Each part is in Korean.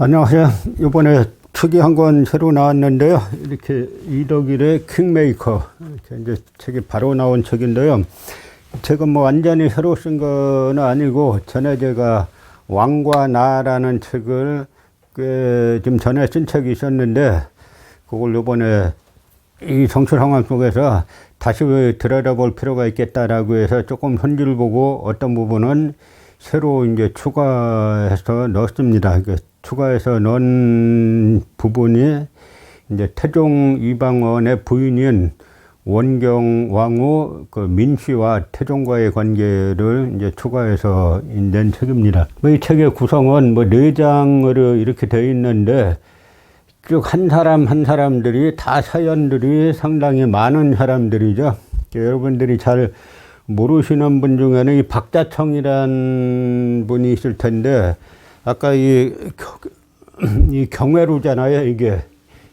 안녕하세요. 이번에 책이 한권 새로 나왔는데요. 이렇게 이덕일의 킹메이커. 이렇게 이제 책이 바로 나온 책인데요. 책은 뭐 완전히 새로 쓴 건 아니고 전에 제가 왕과 나라는 책을 꽤 좀 전에 쓴 책이 있었는데 그걸 이번에 이 정치 상황 속에서 다시 들여다볼 필요가 있겠다라고 해서 조금 현지를 보고 어떤 부분은 새로 이제 추가해서 넣었습니다. 그 추가해서 넣은 부분이 이제 태종 이방원의 부인인 원경 왕후 그 민씨와 태종과의 관계를 이제 추가해서 낸 책입니다. 뭐이 책의 구성은 뭐 네 장으로 이렇게 되어 있는데 쭉 한 사람 한 사람들이 다 사연들이 상당히 많은 사람들이죠. 여러분들이 잘 모르시는 분 중에는 이 박자청이란 분이 있을 텐데 아까 이, 겨- 이 경회루잖아요 이게.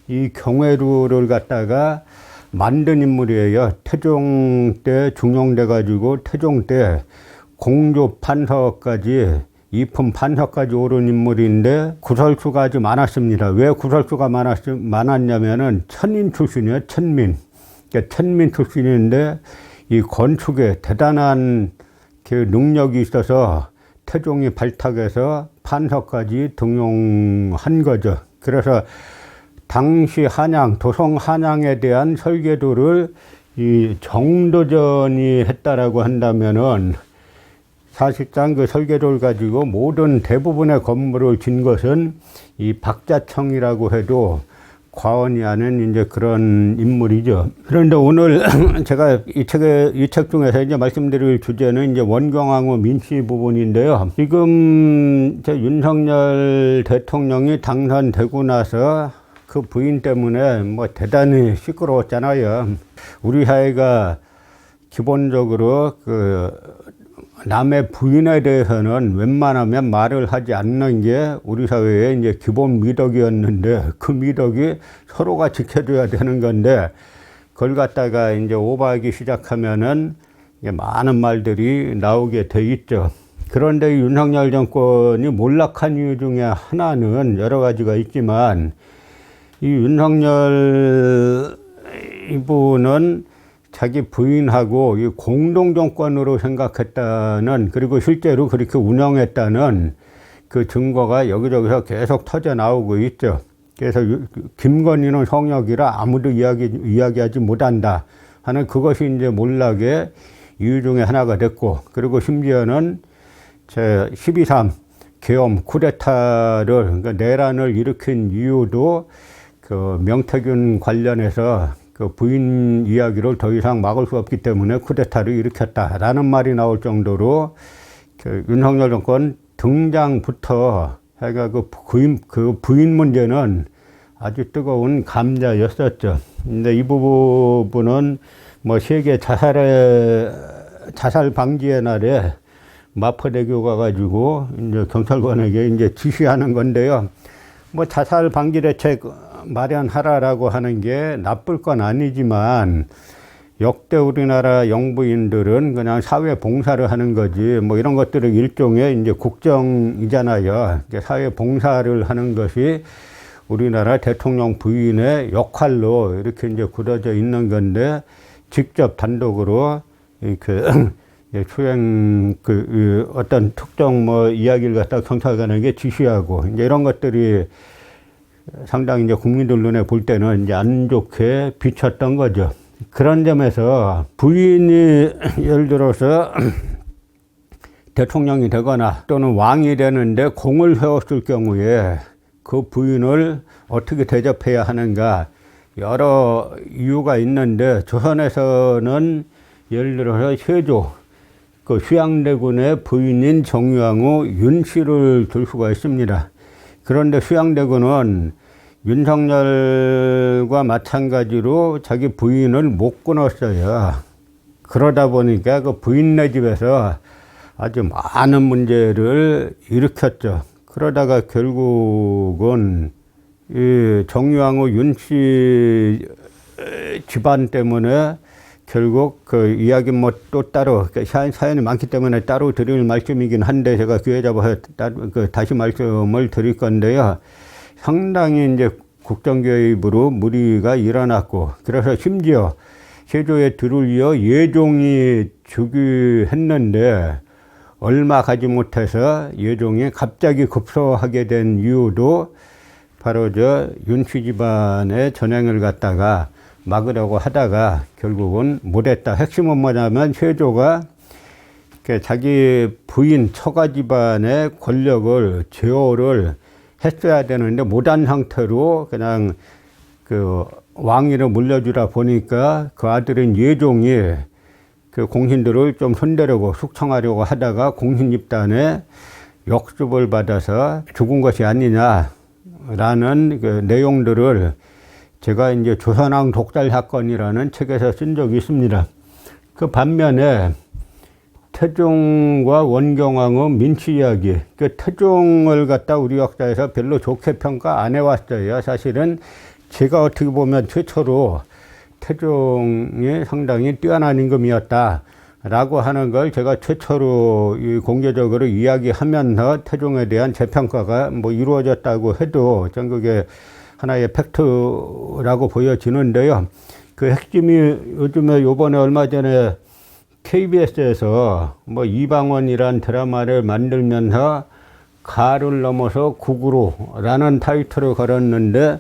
이 경회루를 갖다가 만든 인물이에요. 태종 때 중용돼 가지고 태종 때 공조 판서까지 이품 판서까지 오른 인물인데 구설수가 아주 많았습니다. 왜 구설수가 많았, 많았냐면은 천인 출신이에요 천민. 그러니까 천민 출신인데 이 건축에 대단한 그 능력이 있어서 태종이 발탁해서 판서까지 등용한 거죠. 그래서 당시 한양, 도성 한양에 대한 설계도를 이 정도전이 했다라고 한다면은 사실상 그 설계도를 가지고 모든 대부분의 건물을 진 것은 이 박자청이라고 해도 과언이 아닌 이제 그런 인물이죠. 그런데 오늘 제가 이 책에 이 책 중에서 이제 말씀드릴 주제는 이제 원경왕후 민씨 부분인데요. 지금 제 윤석열 대통령이 당선되고 나서 그 부인 때문에 뭐 대단히 시끄러웠잖아요. 우리 사회가 기본적으로 그 남의 부인에 대해서는 웬만하면 말을 하지 않는 게 우리 사회의 이제 기본 미덕이었는데 그 미덕이 서로가 지켜줘야 되는 건데 그걸 갖다가 이제 오버하기 시작하면은 많은 말들이 나오게 돼 있죠. 그런데 이 윤석열 정권이 몰락한 이유 중에 하나는 여러 가지가 있지만 이 윤석열 이분은 자기 부인하고 이 공동정권으로 생각했다는 그리고 실제로 그렇게 운영했다는 그 증거가 여기저기서 계속 터져 나오고 있죠. 그래서 유- 김건희는 성역이라 아무도 이야기, 이야기하지 못한다 하는 그것이 이제 몰락의 이유 중에 하나가 됐고 그리고 심지어는 제 12.3 계엄 쿠데타를 그러니까 내란을 일으킨 이유도 그 명태균 관련해서 그 부인 이야기를 더 이상 막을 수 없기 때문에 쿠데타를 일으켰다라는 말이 나올 정도로 그 윤석열 정권 등장부터 해가 그 부인, 그 부인 문제는 아주 뜨거운 감자였었죠. 근데 이 부분은 뭐 세계 자살의 자살 방지의 날에 마포대교 가 가지고 이제 경찰관에게 이제 지시하는 건데요. 뭐 자살 방지 대책 마련하라라고 하는 게 나쁠 건 아니지만 역대 우리나라 영부인들은 그냥 사회 봉사를 하는 거지 뭐 이런 것들은 일종의 이제 국정이잖아요. 이제 사회 봉사를 하는 것이 우리나라 대통령 부인의 역할로 이렇게 이제 굳어져 있는 건데 직접 단독으로 이렇게 예, 수행 그, 그 어떤 특정 뭐 이야기를 갖다 경찰관에게 지시하고 이제 이런 것들이 상당히 이제 국민들 눈에 볼 때는 이제 안 좋게 비쳤던 거죠. 그런 점에서 부인이 예를 들어서 대통령이 되거나 또는 왕이 되는데 공을 세웠을 경우에 그 부인을 어떻게 대접해야 하는가 여러 이유가 있는데 조선에서는 예를 들어서 세조 그 휴양대군의 부인인 정유왕후 윤씨를 들 수가 있습니다. 그런데 휴양대군은 윤석열과 마찬가지로 자기 부인을 못 끊었어요. 그러다 보니까 그 부인네 집에서 아주 많은 문제를 일으켰죠. 그러다가 결국은 이 정유왕후 윤씨 집안 때문에 결국 그 이야기 뭐 또 따로 그 사- 사연이 많기 때문에 따로 드릴 말씀이긴 한데 제가 기회 잡아서 따- 그 다시 말씀을 드릴 건데요. 상당히 이제 국정개입으로 무리가 일어났고 그래서 심지어 세조에 들을려 예종이 즉위했는데 얼마 가지 못해서 예종이 갑자기 급소하게 된 이유도 바로 저 윤씨 집안의 전행을 갖다가 막으려고 하다가 결국은 못했다. 핵심은 뭐냐면 세조가 그 자기 부인 처가 집안의 권력을 제어를 했어야 되는데 못한 상태로 그냥 그 왕위를 물려주라 보니까 그 아들인 예종이 그 공신들을 좀 손대려고 숙청하려고 하다가 공신 집단에 역습을 받아서 죽은 것이 아니냐라는 그 내용들을 제가 이제 조선왕 독살 사건이라는 책에서 쓴 적이 있습니다. 그 반면에 태종과 원경왕의 민치 이야기, 그 태종을 갖다 우리 역사에서 별로 좋게 평가 안 해왔어요. 사실은 제가 어떻게 보면 최초로 태종이 상당히 뛰어난 임금이었다 라고 하는 걸 제가 최초로 이 공개적으로 이야기하면서 태종에 대한 재평가가 뭐 이루어졌다고 해도 전국에 하나의 팩트라고 보여지는데요. 그 핵심이 요즘에 요번에 얼마 전에 KBS에서 뭐 이방원이란 드라마를 만들면서 가를 넘어서 국으로라는 타이틀을 걸었는데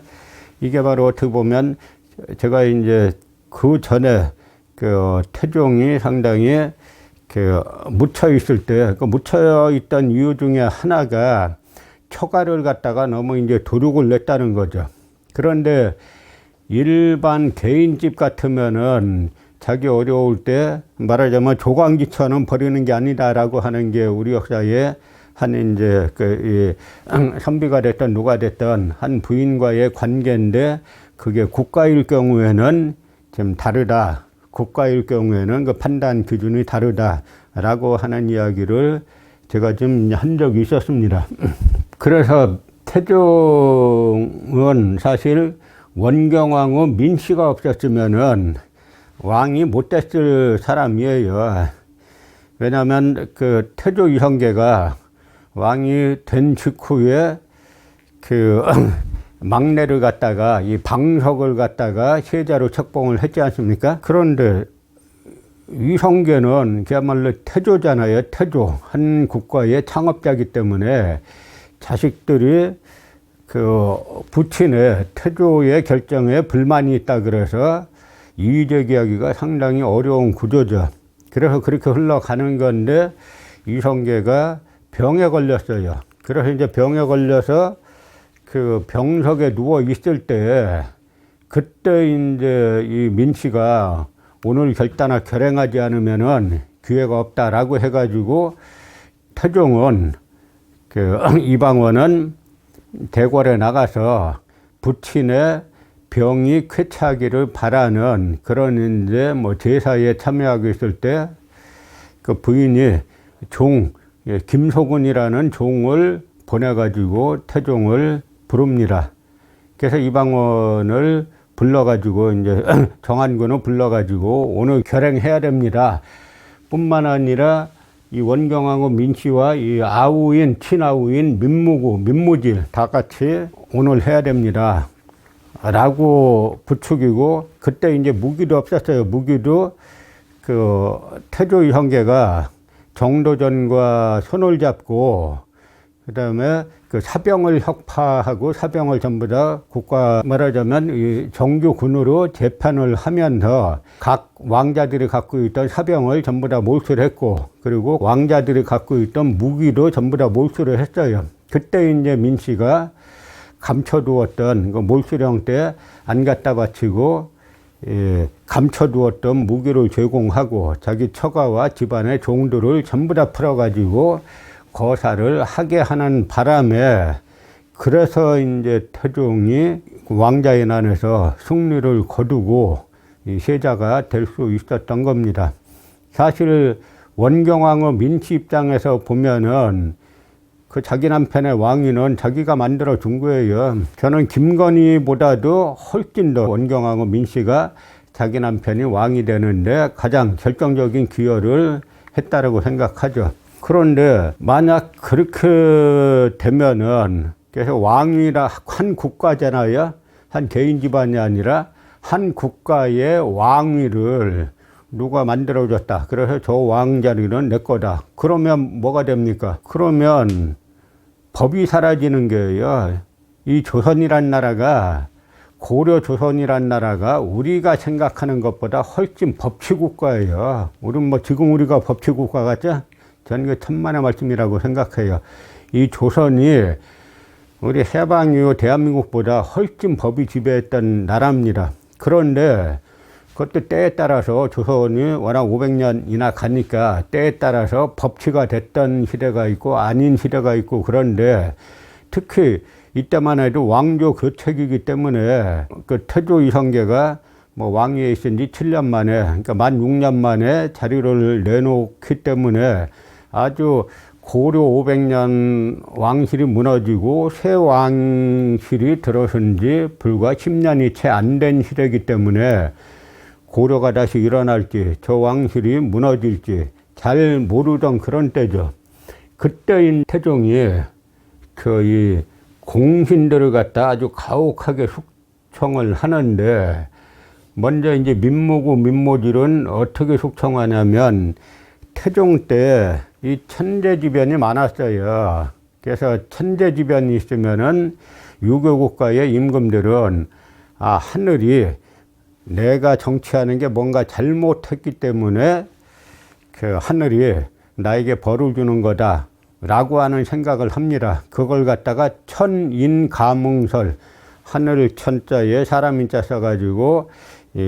이게 바로 어떻게 보면 제가 이제 그 전에 그 태종이 상당히 그 묻혀 있을 때 그 묻혀 있던 이유 중에 하나가 처가를 갖다가 너무 이제 도륙을 냈다는 거죠. 그런데 일반 개인집 같으면은 자기 어려울 때 말하자면 조광지처럼 버리는 게 아니다라고 하는 게 우리 역사에 한 이제 그 이, 선비가 됐던 누가 됐던 한 부인과의 관계인데 그게 국가일 경우에는 좀 다르다. 국가일 경우에는 그 판단 기준이 다르다라고 하는 이야기를 제가 좀 한 적이 있었습니다. 그래서 태종은 사실 원경왕후 민씨가 없었으면은 왕이 못 됐을 사람이에요. 왜냐하면 그 태조 이성계가 왕이 된 직후에 그 막내를 갖다가 이 방석을 갖다가 세자로 책봉을 했지 않습니까? 그런데 이성계는 그야말로 태조잖아요. 태조. 한 국가의 창업자이기 때문에 자식들이 그 부친의 태조의 결정에 불만이 있다 그래서 이의제기하기가 상당히 어려운 구조죠. 그래서 그렇게 흘러가는 건데 이성계가 병에 걸렸어요. 그래서 이제 병에 걸려서 그 병석에 누워 있을 때 그때 이제 이 민씨가 오늘 결단을 결행하지 않으면은 기회가 없다라고 해가지고 태종은 그 이방원은 대궐에 나가서 부친의 병이 쾌차하기를 바라는 그런 이제 뭐 제사에 참여하고 있을 때 그 부인이 종 예, 김소근이라는 종을 보내가지고 태종을 부릅니다. 그래서 이방원을 불러가지고 이제 정한군을 불러가지고 오늘 결행해야 됩니다. 뿐만 아니라 이 원경하고 민씨와 이 아우인 친아우인 민무구 민무질 다 같이 오늘 해야 됩니다. 라고 부추기고 그때 이제 무기도 없었어요. 무기도 그 태조 형제가 정도전과 손을 잡고 그다음에 그 사병을 혁파하고 사병을 전부 다 국가 말하자면 이 정규군으로 재판을 하면서 각 왕자들이 갖고 있던 사병을 전부 다 몰수를 했고 그리고 왕자들이 갖고 있던 무기도 전부 다 몰수를 했어요. 그때 이제 민 씨가 감춰두었던 그 몰수령 때 안 갖다 바치고 예, 감춰두었던 무기를 제공하고 자기 처가와 집안의 종들을 전부 다 풀어가지고 거사를 하게 하는 바람에 그래서 이제 태종이 왕자의 난에서 승리를 거두고 이 세자가 될 수 있었던 겁니다. 사실 원경왕의 민치 입장에서 보면은 그 자기 남편의 왕위는 자기가 만들어 준 거예요. 저는 김건희보다도 훨씬 더 원경왕후 민씨가 자기 남편이 왕이 되는데 가장 결정적인 기여를 했다라고 생각하죠. 그런데 만약 그렇게 되면은 그래서 왕이라 한 국가잖아요. 한 개인 집안이 아니라 한 국가의 왕위를 누가 만들어줬다. 그래서 저 왕 자리는 내 거다. 그러면 뭐가 됩니까? 그러면 법이 사라지는 거예요. 이 조선이란 나라가 고려 조선이란 나라가 우리가 생각하는 것보다 훨씬 법치 국가예요. 우리는 뭐 지금 우리가 법치 국가 같죠? 저는 그 천만의 말씀이라고 생각해요. 이 조선이 우리 해방 이후 대한민국보다 훨씬 법이 지배했던 나라입니다. 그런데 그것도 때에 따라서 조선이 워낙 500년이나 가니까 때에 따라서 법치가 됐던 시대가 있고 아닌 시대가 있고 그런데 특히 이때만 해도 왕조 교책이기 때문에 그 태조 이성계가 뭐 왕위에 있은 지 7년 만에 그러니까 만 6년 만에 자료를 내놓기 때문에 아주 고려 500년 왕실이 무너지고 새 왕실이 들어선 지 불과 10년이 채 안 된 시대이기 때문에 고려가 다시 일어날지 저 왕실이 무너질지 잘 모르던 그런 때죠. 그때인 태종이 그이 공신들을 갖다 아주 가혹하게 숙청을 하는데 먼저 이제 민모고 민모질은 어떻게 숙청하냐면 태종 때 이 천재지변이 많았어요. 그래서 천재지변이 있으면은 유교 국가의 임금들은 아 하늘이 내가 정치하는 게 뭔가 잘못했기 때문에 그 하늘이 나에게 벌을 주는 거다. 라고 하는 생각을 합니다. 그걸 갖다가 천인가뭉설, 하늘 천자에 사람 인 자 써가지고 이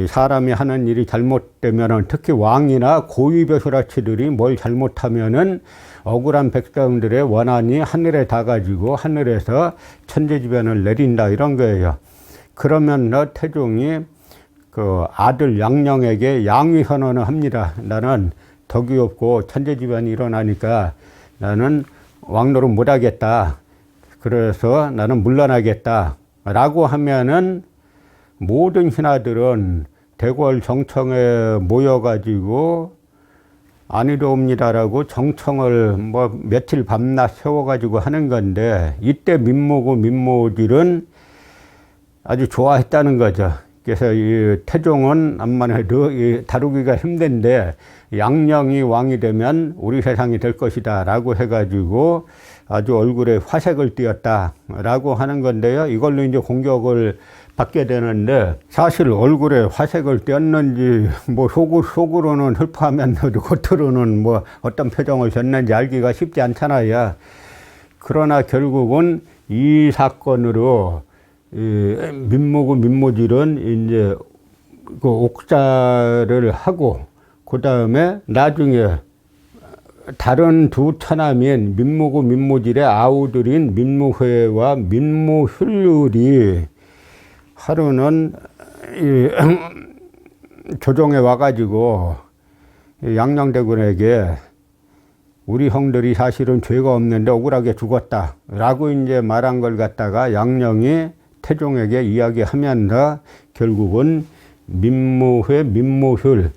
사람이 하는 일이 잘못되면은 특히 왕이나 고위벼슬아치들이 뭘 잘못하면은 억울한 백성들의 원한이 하늘에 닿아가지고 하늘에서 천재지변을 내린다 이런 거예요. 그러면 너 태종이 그 아들 양령에게 양위 선언을 합니다. 나는 덕이 없고 천재지변이 일어나니까 나는 왕노릇 못하겠다. 그래서 나는 물러나겠다. 라고 하면은 모든 신하들은 대궐 정청에 모여가지고 아니로옵니다라고 정청을 뭐 며칠 밤낮 세워가지고 하는 건데 이때 민모고 민모들은 아주 좋아했다는 거죠. 그래서 이 태종은 암만 해도 다루기가 힘든데 양령이 왕이 되면 우리 세상이 될 것이다 라고 해가지고 아주 얼굴에 화색을 띄었다 라고 하는 건데요. 이걸로 이제 공격을 받게 되는데 사실 얼굴에 화색을 띄었는지 뭐 속으, 속으로는 슬퍼하면서도 겉으로는 뭐 어떤 표정을 졌는지 알기가 쉽지 않잖아요. 그러나 결국은 이 사건으로 이 민모고 민모질은 이제 그 옥사를 하고 그 다음에 나중에 다른 두 처남인 민모고 민모질의 아우들인 민모회와 민모휴율이 하루는 이 조정에 와가지고 양양대군에게 우리 형들이 사실은 죄가 없는데 억울하게 죽었다. 라고 이제 말한 걸 갖다가 양령이 태종에게 이야기하면서 결국은 민모회, 민모혈까지도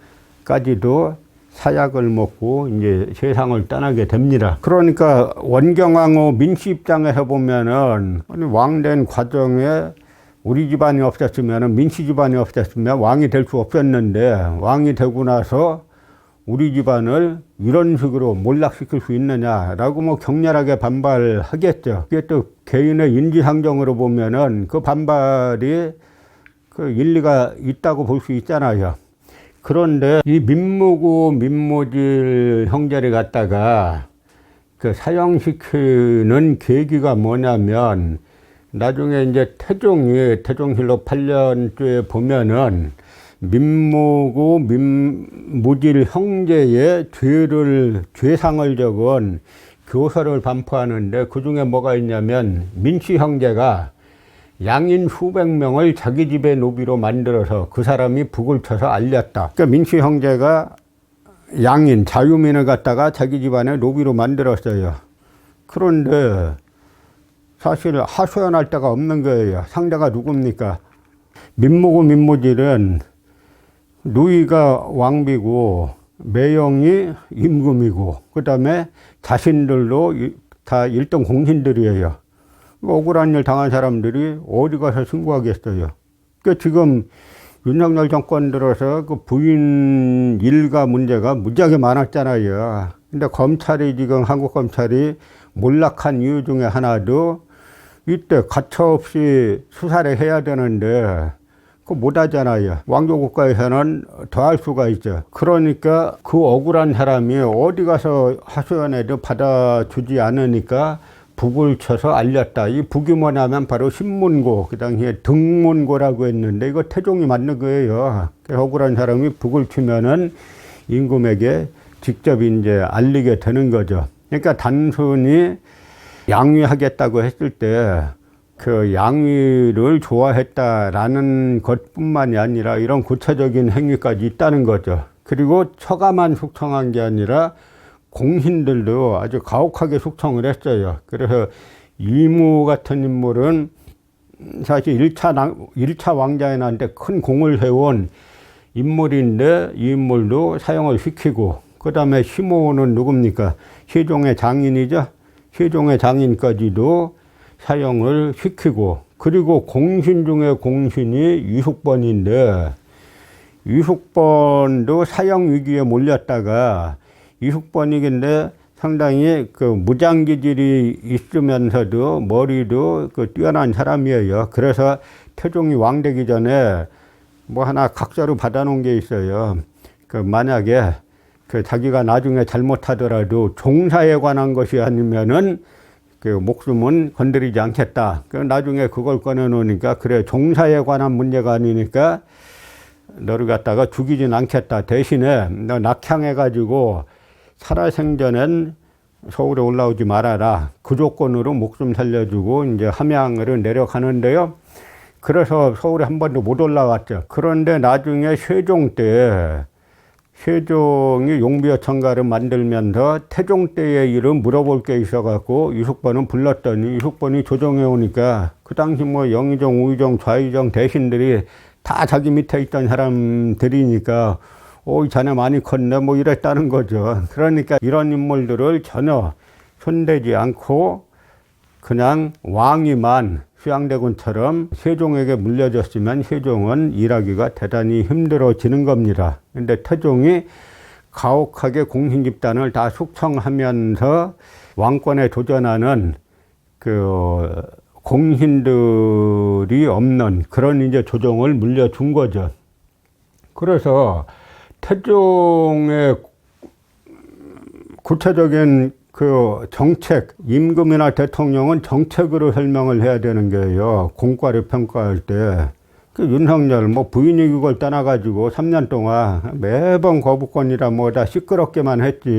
사약을 먹고 이제 세상을 떠나게 됩니다. 그러니까 원경왕후 민씨 입장에서 보면은 왕된 과정에 우리 집안이 없었으면 민씨 집안이 없었으면 왕이 될 수 없었는데 왕이 되고 나서 우리 집안을 이런 식으로 몰락시킬 수 있느냐라고 뭐 격렬하게 반발하겠죠. 그게 또 개인의 인지상정으로 보면은 그 반발이 그 일리가 있다고 볼 수 있잖아요. 그런데 이 민모고 민모질 형제를 갖다가 그 사형시키는 계기가 뭐냐면 나중에 이제 태종이 태종실록 8년쯤에 보면은 민모고 민무질 형제의 죄를 죄상을 적은 교서를 반포하는데 그 중에 뭐가 있냐면 민씨 형제가 양인 수백 명을 자기 집의 노비로 만들어서 그 사람이 북을 쳐서 알렸다. 그러니까 민씨 형제가 양인 자유민을 갖다가 자기 집안의 노비로 만들었어요. 그런데 사실 하소연할 데가 없는 거예요. 상대가 누굽니까? 민모고 민모질은 누이가 왕비고 매형이 임금이고 그 다음에 자신들도 이- 다 일등 공신들이에요. 억울한 일 당한 사람들이 어디 가서 신고하겠어요. 그 지금 윤석열 정권 들어서 그 부인 일가 문제가 무지하게 많았잖아요. 근데 검찰이 지금 한국 검찰이 몰락한 이유 중에 하나도 이때 가차없이 수사를 해야 되는데 그 못하잖아요. 왕조 국가에서는 더 할 수가 있죠. 그러니까 그 억울한 사람이 어디 가서 하소연해도 받아주지 않으니까 북을 쳐서 알렸다. 이 북이 뭐냐면 바로 신문고, 그 당시에 등문고라고 했는데 이거 태종이 만든 거예요. 그래서 억울한 사람이 북을 치면은 임금에게 직접 이제 알리게 되는 거죠. 그러니까 단순히 양위하겠다고 했을 때 그 양위를 좋아했다라는 것뿐만이 아니라 이런 구체적인 행위까지 있다는 거죠. 그리고 처가만 숙청한 게 아니라 공신들도 아주 가혹하게 숙청을 했어요. 그래서 이무 같은 인물은 사실 1차, 일차 왕자인한테 큰 공을 해온 인물인데 이 인물도 사용을 시키고 그 다음에 시모는 누굽니까? 세종의 장인이죠. 세종의 장인까지도 사용을 시키고 그리고 공신 중에 공신이 유숙번인데 유숙번도 사형 위기에 몰렸다가 유숙번이긴데 상당히 그 무장 기질이 있으면서도 머리도 그 뛰어난 사람이에요. 그래서 태종이 왕 되기 전에 뭐 하나 각서로 받아놓은 게 있어요. 그 만약에 그 자기가 나중에 잘못하더라도 종사에 관한 것이 아니면은 그 목숨은 건드리지 않겠다. 그 나중에 그걸 꺼내놓으니까 그래 종사에 관한 문제가 아니니까 너를 갖다가 죽이진 않겠다. 대신에 너 낙향해가지고 살아생전엔 서울에 올라오지 말아라. 그 조건으로 목숨 살려주고 이제 함양으로 내려가는데요. 그래서 서울에 한 번도 못 올라왔죠. 그런데 나중에 세종 때 세종이 용비어 청가를 만들면서 태종 때의 일은 물어볼 게 있어갖고 유숙번은 불렀더니 유숙번이 조정해 오니까 그 당시 뭐 영의정, 우의정, 좌의정 대신들이 다 자기 밑에 있던 사람들이니까 오, 자네 많이 컸네 뭐 이랬다는 거죠. 그러니까 이런 인물들을 전혀 손대지 않고 그냥 왕위만 수양대군처럼 세종에게 물려줬으면 세종은 일하기가 대단히 힘들어지는 겁니다. 근데 태종이 가혹하게 공신 집단을 다 숙청하면서 왕권에 도전하는 그 공신들이 없는 그런 이제 조정을 물려준 거죠. 그래서 태종의 구체적인 그 정책, 임금이나 대통령은 정책으로 설명을 해야 되는 거예요. 공과를 평가할 때. 그 윤석열 뭐 부인이 그걸 떠나가지고 3년 동안 매번 거부권이라 뭐다 시끄럽게만 했지.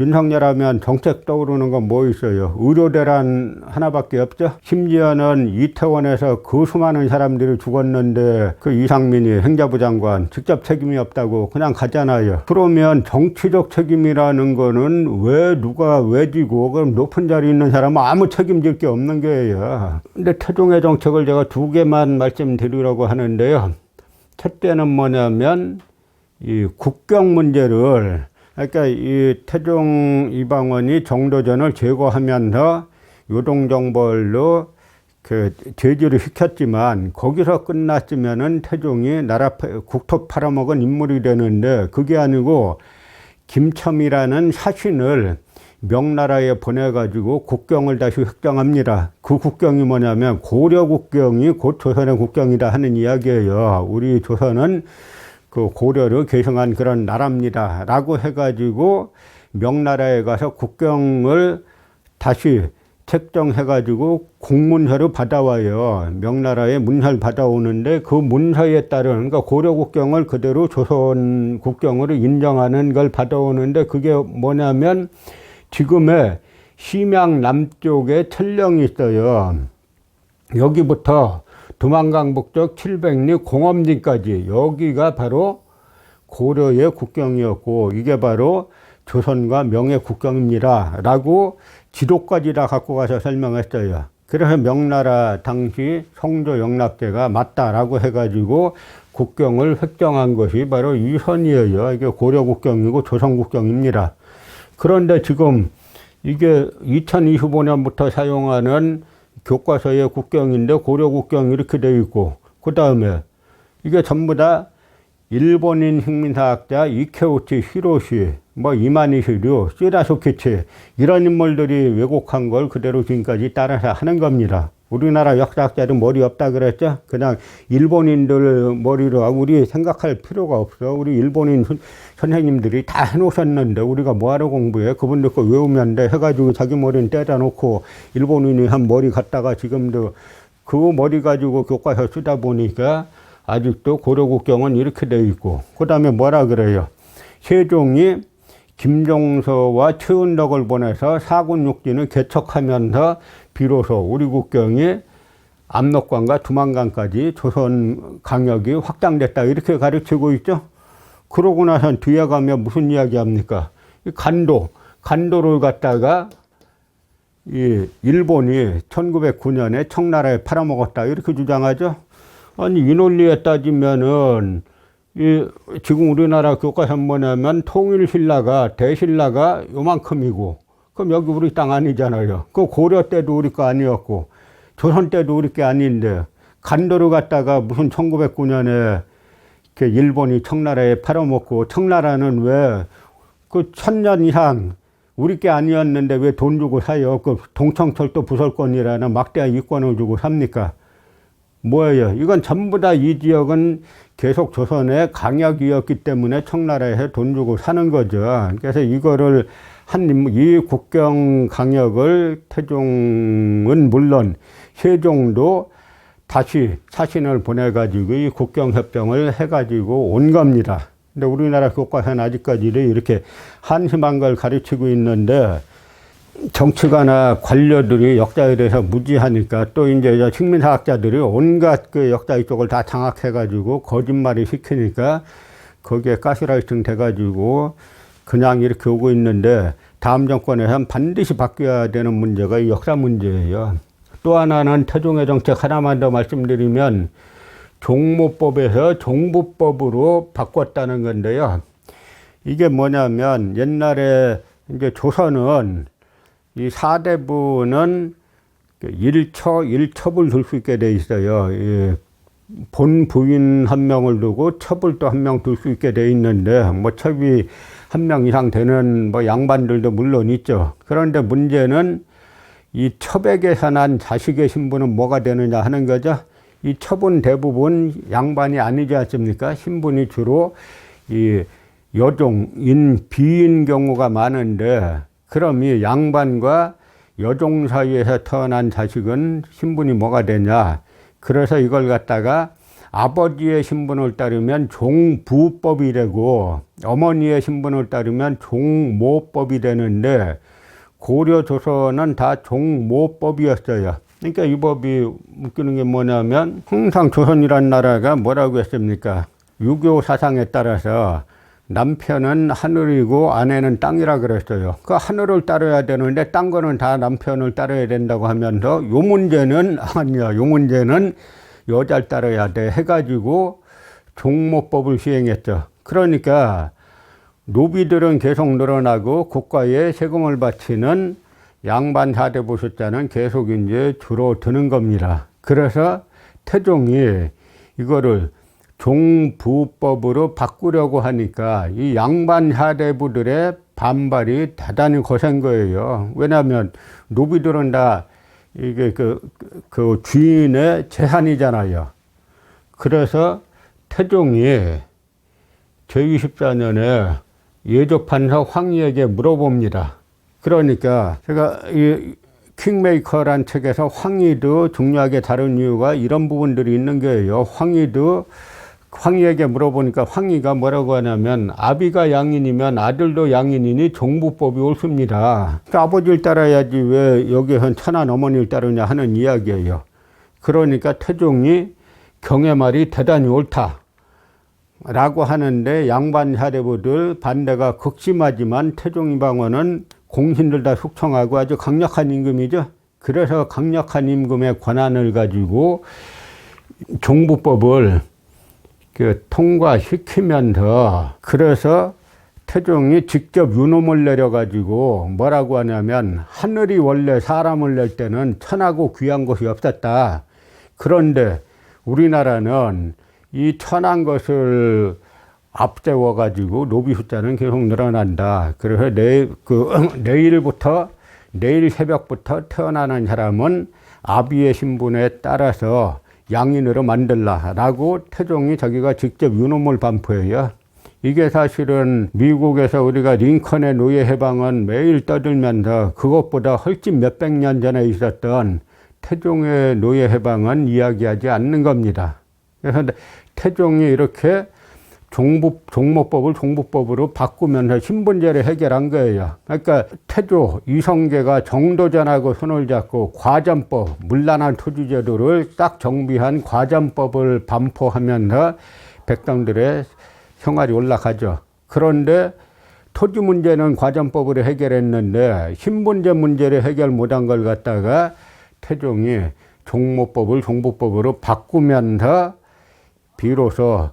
윤석열 하면 정책 떠오르는 건 뭐 있어요? 의료 대란 하나밖에 없죠? 심지어는 이태원에서 그 수많은 사람들이 죽었는데 그 이상민이 행자부 장관 직접 책임이 없다고 그냥 가잖아요. 그러면 정치적 책임이라는 거는 왜 누가 왜 지고 그럼 높은 자리에 있는 사람은 아무 책임질 게 없는 거예요. 근데 태종의 정책을 제가 두 개만 말씀드리려고 하는데요. 첫째는 뭐냐면 이 국경 문제를 그러니까 이 태종 이방원이 정도전을 제거하면서 요동정벌로 그 제지를 시켰지만 거기서 끝났으면은 태종이 나라 파- 국토 팔아먹은 인물이 되는데 그게 아니고 김첨이라는 사신을 명나라에 보내가지고 국경을 다시 획정합니다. 그 국경이 뭐냐면 고려 국경이 곧 조선의 국경이다 하는 이야기예요. 우리 조선은 그 고려를 계승한 그런 나라입니다. 라고 해가지고 명나라에 가서 국경을 다시 책정해가지고 공문서를 받아와요. 명나라에 문서를 받아오는데 그 문서에 따른 그러니까 고려 국경을 그대로 조선 국경으로 인정하는 걸 받아오는데 그게 뭐냐면 지금의 심양 남쪽에 천령이 있어요. 여기부터 두만강 북쪽 700리 공엄리까지 여기가 바로 고려의 국경이었고 이게 바로 조선과 명의 국경입니다. 라고 지도까지 다 갖고 가서 설명했어요. 그래서 명나라 당시 성조 영락제가 맞다라고 해가지고 국경을 획정한 것이 바로 이 선이에요. 이게 고려 국경이고 조선 국경입니다. 그런데 지금 이게 2025년부터 사용하는 교과서의 국경인데 고려 국경 이렇게 돼 있고 그 다음에 이게 전부 다 일본인 혁민사학자 이케우치 히로시, 뭐 이마니시류, 시라소키치 이런 인물들이 왜곡한 걸 그대로 지금까지 따라서 하는 겁니다. 우리나라 역사학자들 머리 없다 그랬죠? 그냥 일본인들 머리로 우리 생각할 필요가 없어. 우리 일본인 선- 선생님들이 다 해놓으셨는데 우리가 뭐하러 공부해? 그분들 거 외우면 돼. 해가지고 자기 머리는 떼다 놓고 일본인이 한 머리 갖다가 지금도 그 머리 가지고 교과서 쓰다 보니까 아직도 고려국경은 이렇게 돼 있고 그 다음에 뭐라 그래요? 세종이 김종서와 최은덕을 보내서 사군육진을 개척하면서 비로소 우리 국경이 압록강과 두만강까지 조선 강역이 확장됐다 이렇게 가르치고 있죠. 그러고 나서 뒤에 가면 무슨 이야기 합니까? 이 간도, 간도를 갖다가 이 일본이 1909년에 청나라에 팔아먹었다 이렇게 주장하죠. 아니 이 논리에 따지면은 이 지금 우리나라 교과서 뭐냐면 통일 신라가 대신라가 요만큼이고 그럼 여기 우리 땅 아니잖아요. 그 고려 때도 우리 거 아니었고 조선 때도 우리 게 아닌데 간도를 갖다가 무슨 1909년에 이렇게 일본이 청나라에 팔아먹고 청나라는 왜 그 천년 이상 우리 게 아니었는데 왜 돈 주고 사요? 그 동청철도 부설권이라는 막대한 이권을 주고 삽니까? 뭐예요? 이건 전부 다 이 지역은 계속 조선의 강약이었기 때문에 청나라에 돈 주고 사는 거죠. 그래서 이거를 한이 국경 강역을 태종은 물론 세종도 다시 사신을 보내가지고 이 국경 협정을 해가지고 온 겁니다. 근데 우리나라 교과서는 아직까지 이렇게 한심한 걸 가르치고 있는데 정치가나 관료들이 역사에 대해서 무지하니까 또 이제 식민사학자들이 온갖 그 역사 이쪽을 다 장악해가지고 거짓말을 시키니까 거기에 가스라이팅 돼가지고 그냥 이렇게 오고 있는데 다음 정권에서는 반드시 바뀌어야 되는 문제가 이 역사 문제예요. 또 하나는 태종의 정책 하나만 더 말씀드리면 종모법에서 종부법으로 바꿨다는 건데요. 이게 뭐냐면 옛날에 이제 조선은 이 사대부는 그 일처, 일첩을 둘 수 있게 돼 있어요. 이본 부인 한 명을 두고 첩을 또 한 명 둘 수 있게 돼 있는데, 뭐 첩이 한 명 이상 되는 뭐 양반들도 물론 있죠. 그런데 문제는 이 첩에게서 난 자식의 신분은 뭐가 되느냐 하는 거죠. 이 첩은 대부분 양반이 아니지 않습니까? 신분이 주로 이 여종인 비인 경우가 많은데 그럼 이 양반과 여종 사이에서 태어난 자식은 신분이 뭐가 되냐? 그래서 이걸 갖다가 아버지의 신분을 따르면 종부법이 되고 어머니의 신분을 따르면 종모법이 되는데 고려 조선은 다 종모법이었어요. 그러니까 이 법이 웃기는 게 뭐냐면 항상 조선이란 나라가 뭐라고 했습니까? 유교 사상에 따라서 남편은 하늘이고 아내는 땅이라 그랬어요. 그 하늘을 따라야 되는데 딴 거는 다 남편을 따라야 된다고 하면서 요 문제는 아니야. 요 문제는 여자를 따라야 돼 해가지고 종모법을 시행했죠. 그러니까 노비들은 계속 늘어나고 국가에 세금을 바치는 양반 사대부 숫자는 계속 이제 줄어드는 겁니다. 그래서 태종이 이거를 종부법으로 바꾸려고 하니까 이 양반 사대부들의 반발이 대단히 거센 거예요. 왜냐하면 노비들은 다 이게 그, 그 주인의 재산이잖아요. 그래서 태종이 제24년에 예조판사 황희에게 물어봅니다. 그러니까 제가 이 킹메이커란 책에서 황희도 중요하게 다룬 이유가 이런 부분들이 있는 거예요. 황희도 황희에게 물어보니까 황희가 뭐라고 하냐면 아비가 양인이면 아들도 양인이니 종부법이 옳습니다. 그러니까 아버지를 따라야지 왜 여기선 천한 어머니를 따르냐 하는 이야기예요. 그러니까 태종이 경의 말이 대단히 옳다. 라고 하는데 양반 사대부들 반대가 극심하지만 태종 이방원은 공신들 다 숙청하고 아주 강력한 임금이죠. 그래서 강력한 임금의 권한을 가지고 종부법을 그 통과시키면서 그래서 태종이 직접 유놈을 내려가지고 뭐라고 하냐면 하늘이 원래 사람을 낼 때는 천하고 귀한 것이 없었다. 그런데 우리나라는 이 천한 것을 앞세워 가지고 노비 숫자는 계속 늘어난다. 그래서 내일 그 내일부터 내일 새벽부터 태어나는 사람은 아비의 신분에 따라서 양인으로 만들라라고 태종이 자기가 직접 유놈을 반포해요. 이게 사실은 미국에서 우리가 링컨의 노예 해방은 매일 떠들면서 그것보다 훨씬 몇백 년 전에 있었던 태종의 노예 해방은 이야기하지 않는 겁니다. 그래서 태종이 이렇게 종부, 종모법을 종부법으로 바꾸면서 신분제를 해결한 거예요. 그러니까 태조, 이성계가 정도전하고 손을 잡고 과전법, 물란한 토지제도를 딱 정비한 과전법을 반포하면서 백성들의 생활이 올라가죠. 그런데 토지 문제는 과전법으로 해결했는데 신분제 문제를 해결 못한 걸 갖다가 태종이 종모법을 종부법으로 바꾸면서 비로소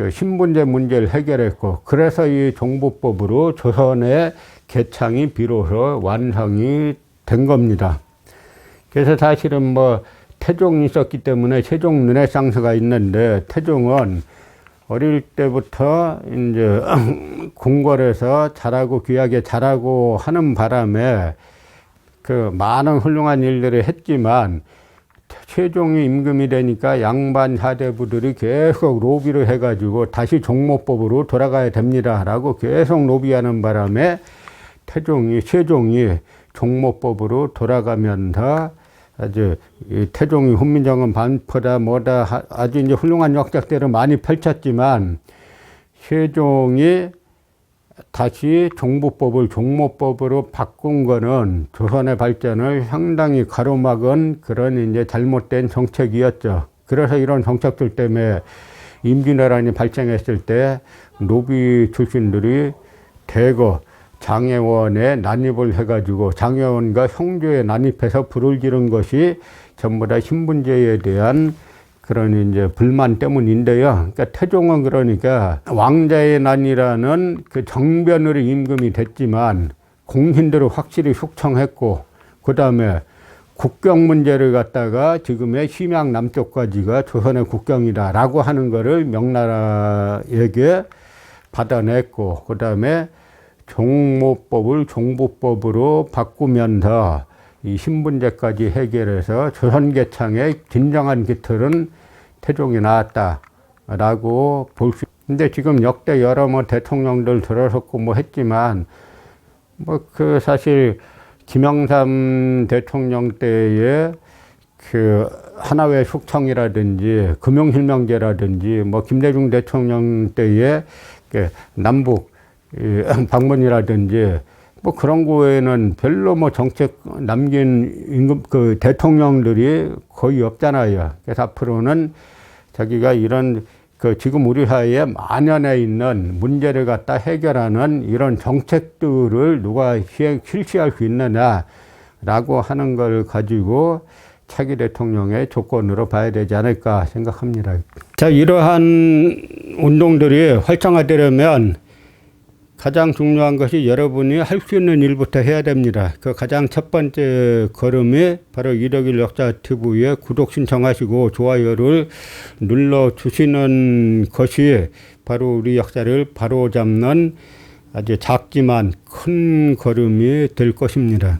그 신분제 문제를 해결했고 그래서 이 종부법으로 조선의 개창이 비로소 완성이 된 겁니다. 그래서 사실은 뭐 태종이 있었기 때문에 세종 르네상스가 있는데 태종은 어릴 때부터 이제 궁궐에서 잘하고 귀하게 잘하고 하는 바람에 그 많은 훌륭한 일들을 했지만 최종이 임금이 되니까 양반 사대부들이 계속 로비를 해가지고 다시 종모법으로 돌아가야 됩니다라고 계속 로비하는 바람에 태종이 세종이 종모법으로 돌아가면서 아주 태종이 훈민정음 반포다 뭐다 아주 이제 훌륭한 역작들을 많이 펼쳤지만 세종이 다시 종부법을 종모법으로 바꾼 거는 조선의 발전을 상당히 가로막은 그런 이제 잘못된 정책이었죠. 그래서 이런 정책들 때문에 임진왜란이 발생했을 때 노비 출신들이 대거 장애원에 난입을 해가지고 장애원과 형조에 난입해서 불을 지른 것이 전부 다 신분제에 대한 그런 이제 불만 때문인데요. 그러니까 태종은 그러니까 왕자의 난이라는 그 정변으로 임금이 됐지만 공신들을 확실히 숙청했고 그 다음에 국경 문제를 갖다가 지금의 심양 남쪽까지가 조선의 국경이다라고 하는 거를 명나라에게 받아냈고 그 다음에 종모법을 종부법으로 바꾸면서 이 신분제까지 해결해서 조선 개창의 진정한 깃털은 태종이 나왔다라고 볼 수. 근데 지금 역대 여러 뭐 대통령들 들어섰고 뭐 했지만 뭐 그 사실 김영삼 대통령 때에 그 하나회 숙청이라든지 금융실명제라든지 뭐 김대중 대통령 때에 그 남북 방문이라든지 뭐 그런 거에는 별로 뭐 정책 남긴 임금 그 대통령들이 거의 없잖아요. 그래서 앞으로는 자기가 이런 그 지금 우리 사회에 만연해 있는 문제를 갖다 해결하는 이런 정책들을 누가 시행, 실시할 수 있느냐라고 하는 걸 가지고 차기 대통령의 조건으로 봐야 되지 않을까 생각합니다. 자, 이러한 운동들이 활성화되려면 가장 중요한 것이 여러분이 할 수 있는 일부터 해야 됩니다. 그 가장 첫 번째 걸음이 바로 이덕일 역사 TV에 구독 신청하시고 좋아요를 눌러 주시는 것이 바로 우리 역사를 바로 잡는 아주 작지만 큰 걸음이 될 것입니다.